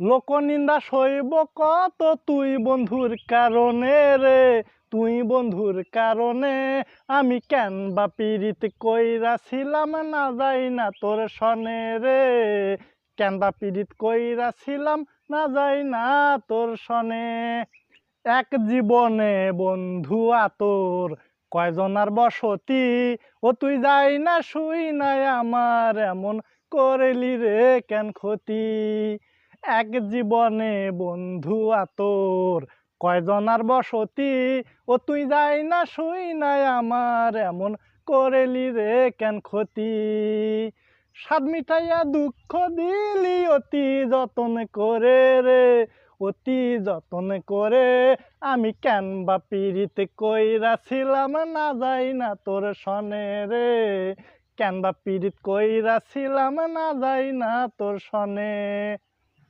লোকনিন্দা সইব কত তুই বন্ধুর কারণে রে? তুই বন্ধুর কারণে আমি কেন বা পীড়িত কইরা ছিলাম না যাই না তোর সনে রে? কেন বা পীড়িত কইরা ছিলাম না যাই না তোর সনে? এক জীবনে বন্ধু আতর, কয়জনার বসতি? ও তুই যাই না শুই নাই আমার, এমন করলি রে কেন ক্ষতি? এক জীবনে বন্ধু আতর। কয়জনার বসতি? ও তুই যাই না শুই নাই আমার, এমন করেলি রে কেন ক্ষতি? স্বাদ মিঠাইয়া দুঃখ দিলি অতি যতন করে রে, অতি যতন করে। আমি কেন বা পীড়িত কইরা ছিলাম না যাই না তোর সনে রে। কেন বা পীড়িত কইরা ছিলাম না যাই না তোর সনে।